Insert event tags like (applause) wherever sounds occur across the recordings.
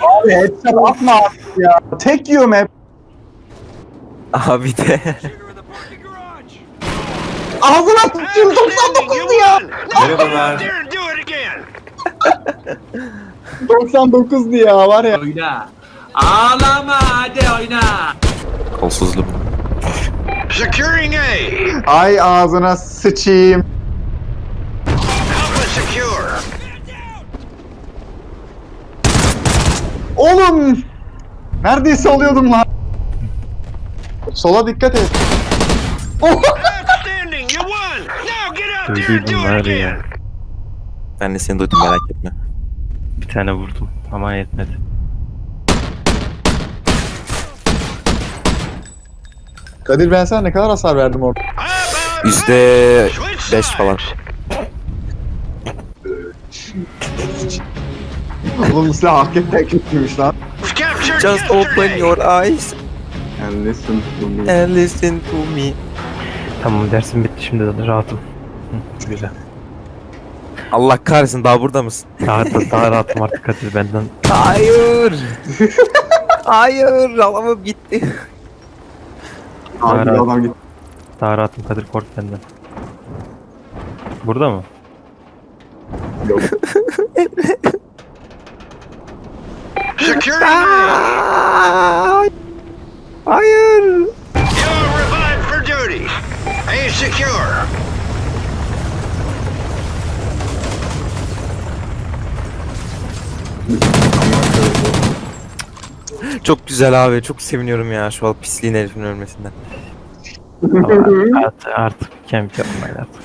Abi headshot atma artık ya. Tek yiyorum hep. Abi de. Ağzına sıçayım 99'du ya. Merhabalar. 99'du ya var ya. Oyna. Ağlama hadi oyna. Kolsuzlu. Securing A. Ay ağzına sıçayım. Oğlum. Neredeyse alıyordum lan. Sola dikkat et. Outstanding. You won. Now get out there and do Duyduydum var ya. Ben de seni duydum merak etme. Bir tane vurdum ama yetmedi. Kadir ben sana ne kadar hasar verdim orada? Yüzde beş falan. (laughs) Oğlum silah hakikaten kötüymüş lan. Just open your eyes And listen to me. and listen to me. Tamam dersim bitti şimdi de rahatım. Hı, güzel. Allah kahretsin daha burada mısın? Daha, da, (laughs) daha rahatım artık Kadir benden. Hayır. Hayır alamam gitti. Abi adam gitti. Daha rahatım Kadir kork benden. Burada mı? Yok. (laughs) Securing A. Hayır. You're revived for duty. A secure. Çok güzel abi çok seviniyorum ya şu an pisliğin herifin ölmesinden. Artık, artık kemp yapmayın artık.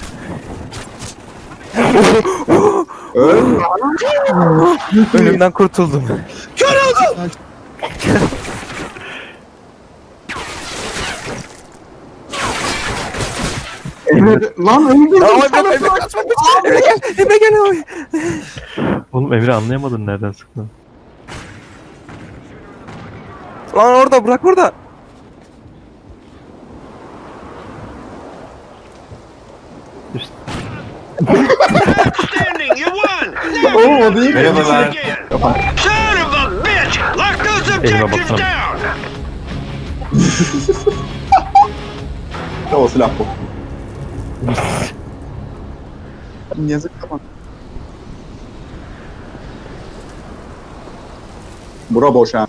(laughs) Öl. Önümden kurtuldum. Emre, lan öldürdüm Emre, sana. Emre kaçma kaçma. Emre gel. Emre gel abi. Oğlum Emre anlayamadın nereden sıktın. Lan orada bırak orada. Üst. (laughs) Outstanding. You won. Now (laughs) Oğlum o değil mi? Merhabalar. Son of a bitch. Lock those objectives baksana. down. (laughs) O silah bu. Yazık tamam. Bura boş ha.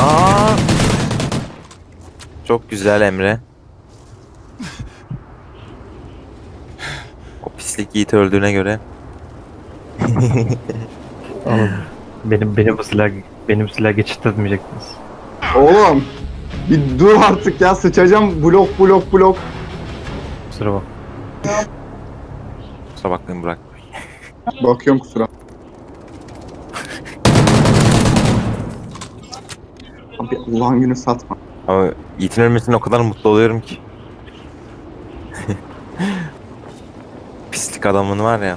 Aa. Çok güzel Emre. Pislik Yiğit öldüğüne göre. (laughs) Oğlum benim benim bu silah benim silah geçirtmeyecektiniz. Oğlum. Bir dur artık ya sıçacağım blok blok blok. Kusura bak. Kusura bakmayın Burak. Bakıyorum kusura. (laughs) Abi Allah'ın günü satma. Ama Yiğit'in ölmesine o kadar mutlu oluyorum ki. Pislik adamın var ya.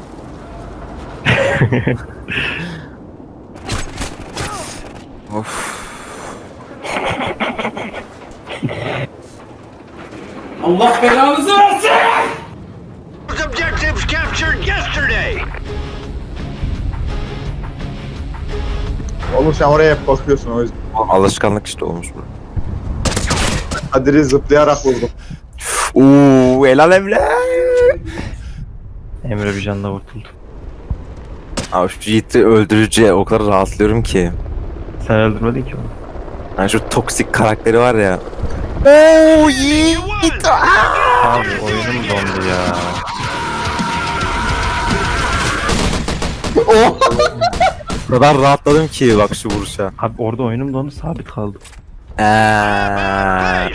(laughs) of. Allah belanızı versin. Objectives captured yesterday. Oğlum sen oraya hep bakıyorsun o yüzden. Alışkanlık işte olmuş bu. Kadir'i zıplayarak vurdum. Uuu helal Emre. Emre bir canla vurtuldu. Abi şu Yiğit'i öldürücü o kadar rahatlıyorum ki. Sen öldürmedin ki onu. Yani şu toksik karakteri var ya. Oo Yiğit. Abi oyunum dondu ya. O kadar rahatladım ki bak şu vuruşa. Abi orada oyunum dondu sabit kaldı. Eee.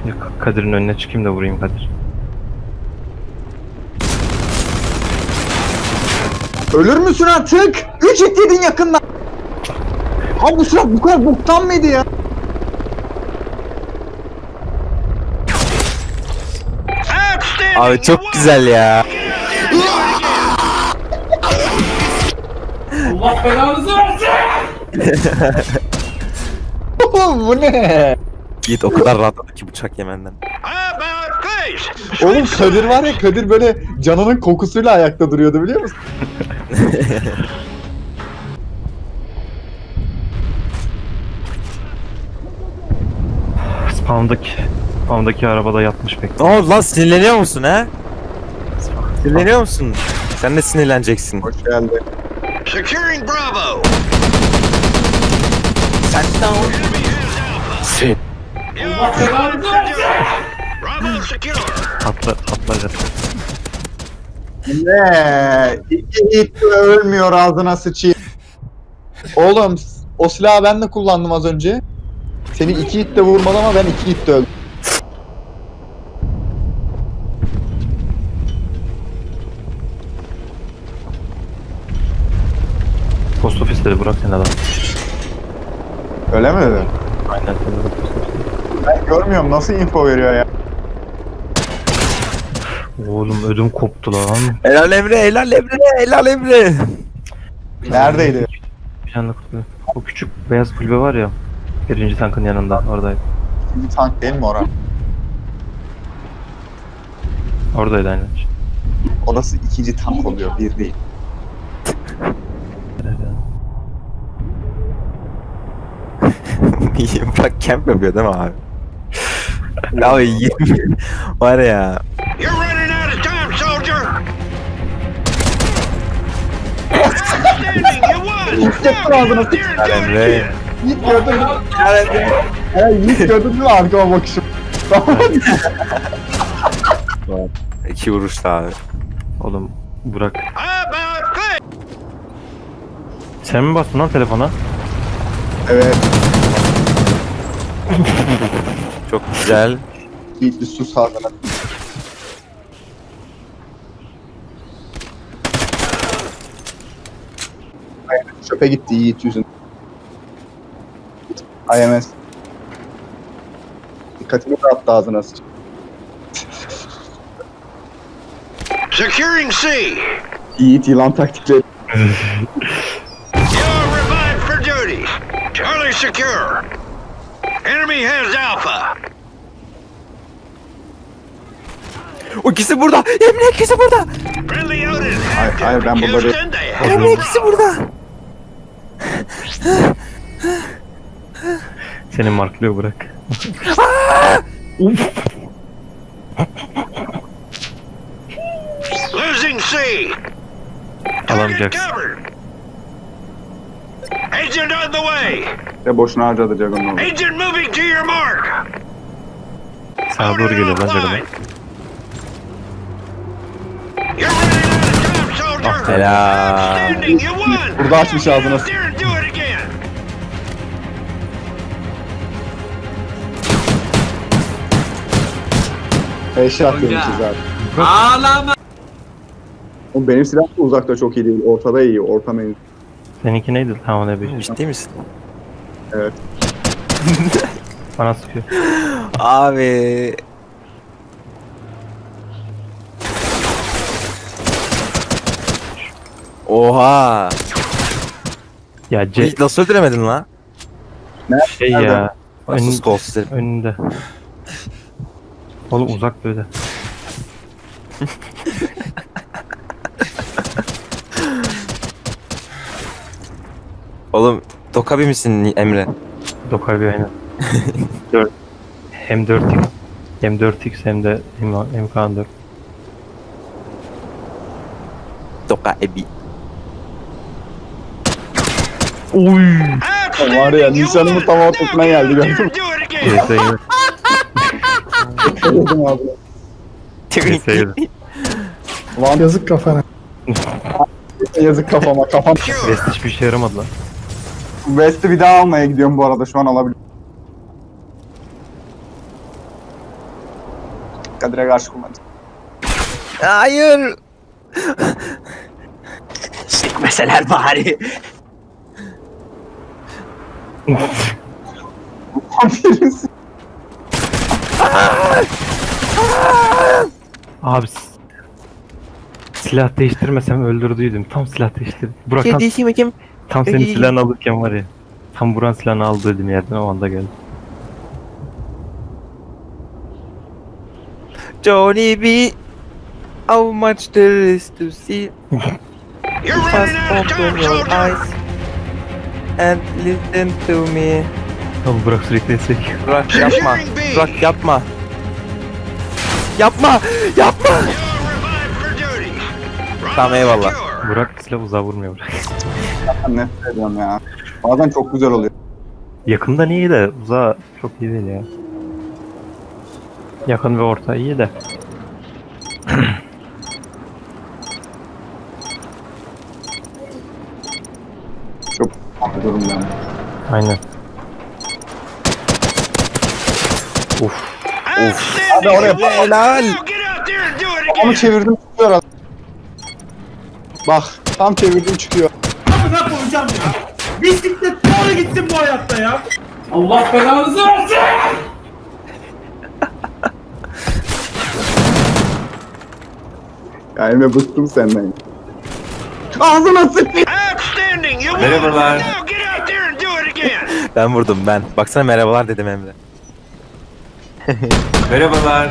Şimdi Ka- Kadir'in önüne çıkayım da vurayım Kadir. Ölür müsün artık? 3 hit yedin yakından. Abi bu silah bu kadar boktan mıydı ya? Abi çok güzel ya. Allah belanızı versin. Oğlum bu ne? Yiğit o kadar rahatladı ki bıçak yemenden. Oğlum Kadir var ya Kadir böyle canının kokusuyla ayakta duruyordu biliyor musun? (laughs) Spawn'daki Spawn'daki arabada yatmış bekliyor. oldu lan sinirleniyor musun ha? Sinirleniyor musun? Sen de sinirleneceksin. Hoş geldin. Securing Bravo! Sen Alpha! Sen. Bravo secure! Atla, atlayacak. Ne? İki hit ölmüyor ağzına sıçayım. Oğlum o silahı ben de kullandım az önce. Seni iki hit de vurmadı ama ben iki hit de öldüm. Post ofisleri bırak sen adam. Öyle mi dedi? Aynen sen de post ofisleri. Ben görmüyorum nasıl info veriyor ya. Oğlum ödüm koptu lan. Helal Emre, helal Emre, helal Emre. Neredeydi? Bir tane kulübe. O küçük beyaz kulübe var ya. Birinci tankın yanında oradaydı. Bir tank değil mi ora? Oradaydı aynen. Orası ikinci tank oluyor bir değil. (laughs) Bırak camp yapıyor değil mi abi? ya yemin var ya. Yaptın ağzına it Emre. Yiğit gördün mü? Evet Yiğit gördün mü arkama bakışım? İki vuruşta abi. Oğlum Burak. How about face? Sen mi bastın lan telefona? evet. Çok güzel. Yiğit bir sus ağzına. Çöpe gitti Yiğit yüzün. IMS. Dikkatimi dağıttı ağzına sıç. Securing C! Yiğit yılan taktikleri. You're revived for duty! Charlie secure! Enemy has Alpha! O ikisi burada. Emre ikisi burada. Friendly Odin Hayır, hayır, ben have Emre ikisi burada. Seni marklıyor Burak. Losing C! Target Alamayacaksın. covered! Agent on the way! Ve boşuna harcadı Jagon'u. Agent moving to your mark! Sağa doğru geliyor lan Jagon'a. You're running out of time, soldier! Helal. Outstanding, you won! Burada açmış ağzını. Headshot demişiz zaten. Ağlama! Oğlum benim silah da uzakta çok iyi değil. Ortada iyi. Orta main. Seninki neydi? Tamam ne bir. Ciddi misin? Evet. (laughs) Bana sıkıyor. Abi. Oha. Ya C Hiç nasıl öldüremedin lan? şey ya. Nasıl Ön, önünde. Oğlum uzak böyle. Oğlum Dokabi misin Emre? Dokar bir aynen. 4. Hem 4x hem 4x hem de M- MK4. Dokabi. Oy. Var ya, nişanımın tam ortasına geldi, gördün mü? Dedim abi. CS'yi Lan yazık kafana. (laughs) yazık kafama. Kafam. Sure. West hiçbir işe yaramadı lan. West'i bir daha almaya gidiyorum bu arada. Şu an alabilirim. Kadir'e karşı kullanacağım. Hayır. Sikmeseler bari. Birisi. Abi s- silah değiştirmesem öldürdüydüm. Tam silah değiştirdim. Burak Şey tam, değişeyim bakayım. tam senin Ey. silahını alırken var ya. Tam Buran silahını aldığım yerden o anda geldi. Johnny B. How much there is to see? You're Just running out of open time, your soldier. eyes and listen to me. Oğlum bırak sürekli esek. Burak yapma. Securing B. Burak yapma. Yapma. Yapma. Tamam, eyvallah. Burak silah uzağa vurmuyor Burak. Ben nefret ediyorum ya. Bazen çok güzel oluyor. Yakından iyi de uzağa çok iyi değil ya. Yakın ve orta iyi de. (clears throat) Çok durum yani. Aynen. Uf. Outstanding. Hadi oraya helal. Onu again. çevirdim çıkıyor adam. Bak tam çevirdim çıkıyor. Amına koyacağım ya. Bisiklet doğru gitsin bu hayatta ya. Allah belanızı versin. Ya Emre bıktım senden. Ağzına sıçayım. Outstanding. You won. Merhabalar. Now get out there and do it again. Ben vurdum ben. Baksana merhabalar dedim Emre. (laughs) Merhabalar. (laughs)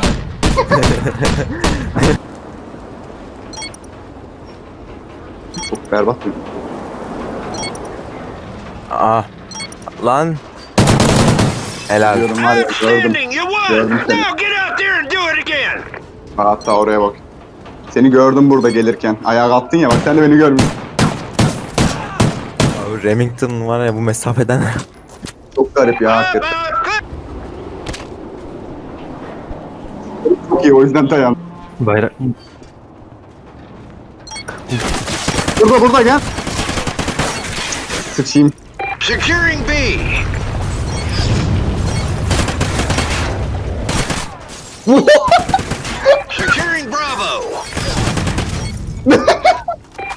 Çok berbat bir Aa. Lan. Helal. diyorum var ya gördüm. Gördüm seni. Now get out there and do it again. Hatta oraya bak. Seni gördüm burada gelirken. Ayağa kalktın ya bak sen de beni görmüşsün. Abi Remington var ya bu mesafeden. Çok garip ya hakikaten. About Çok iyi o yüzden dayan. Bayrak. Burada burada gel. Sıçayım. Securing B. Securing Bravo.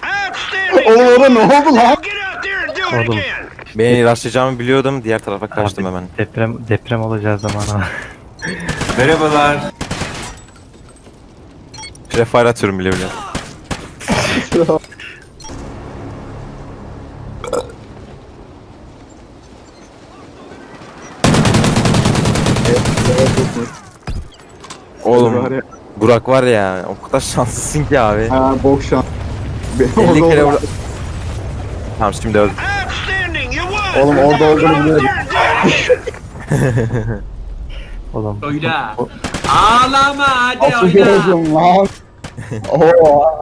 Outstanding. Oğlum orada ne oldu lan? Now get out there and do it Oğlum. again. Beni rastlayacağımı biliyordum. Diğer tarafa kaçtım Abi, hemen. Deprem deprem olacağı zaman ha. Merhabalar. Prefire atıyorum bile bile. Oğlum ya. Burak var ya o kadar şanslısın ki abi. Ha bok şans. Benim 50 orada kere vur... Tamam şimdi öldüm. Outstanding. You won. Oğlum orada olduğunu biliyorum. Oğlum. Oyna. Ağlama hadi Nasıl oyna. gördüm lan? Oo.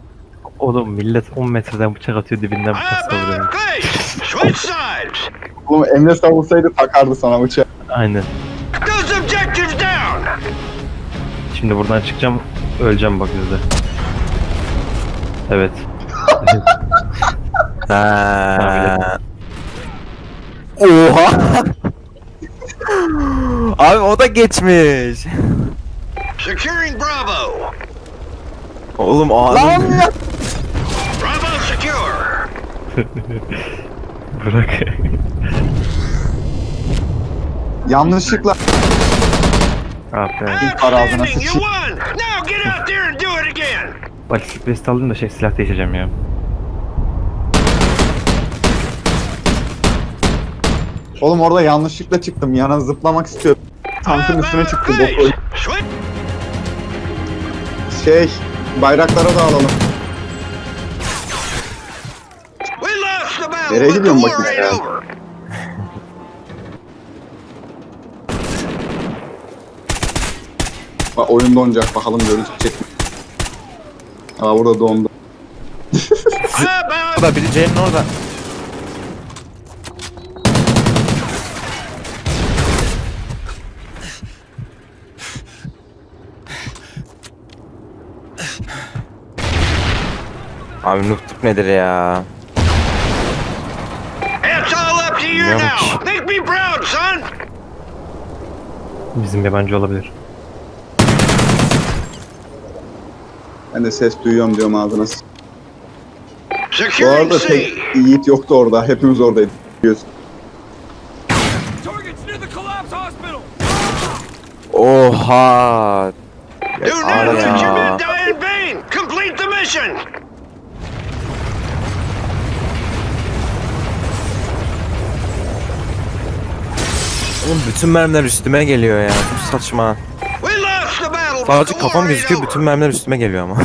Oğlum millet 10 metreden bıçak atıyor dibinden bıçak savuruyor. Switch sides. Oğlum Emre savursaydı takardı sana bıçağı. Aynen. Those objectives down. Şimdi buradan çıkacağım. Öleceğim bak yüzde. Evet. (laughs) Ha. Oha. (laughs) abi o da geçmiş. Securing Bravo. Oğlum abi. Lan ya. Bravo secure. Bırak. Yanlışlıkla. ah. İlk var ağzına Outstanding. You sıçayım. won. Now get out there and do it again. Balistik vest aldım da şey silah değişeceğim ya. Oğlum orada yanlışlıkla çıktım. Yana zıplamak istiyordum. Tankın üstüne About çıktı. face. Boku. Switch. Şey, bayraklara da alalım. Nereye gidiyorsun bakayım ya? Bak oyun donacak bakalım gözükecek mi? Aa burada dondu. (laughs) About Orada biri C'nin orada. Abi nutluk nedir ya? It's all up to you now. Make me proud, son. Bizim yabancı olabilir. Ben de ses duyuyorum diyorum ağzına. s- Bu Securing arada C. tek Yiğit yoktu orada. Hepimiz oradaydık. Biliyorsun. Oha. Do not let your ya. men die in vain. Complete the mission. Oğlum bütün mermiler üstüme geliyor ya. Çok saçma. Sadece kafam gözüküyor bütün mermiler üstüme geliyor ama.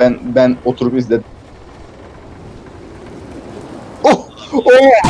Ben ben oturup izledim. Oh! Oh!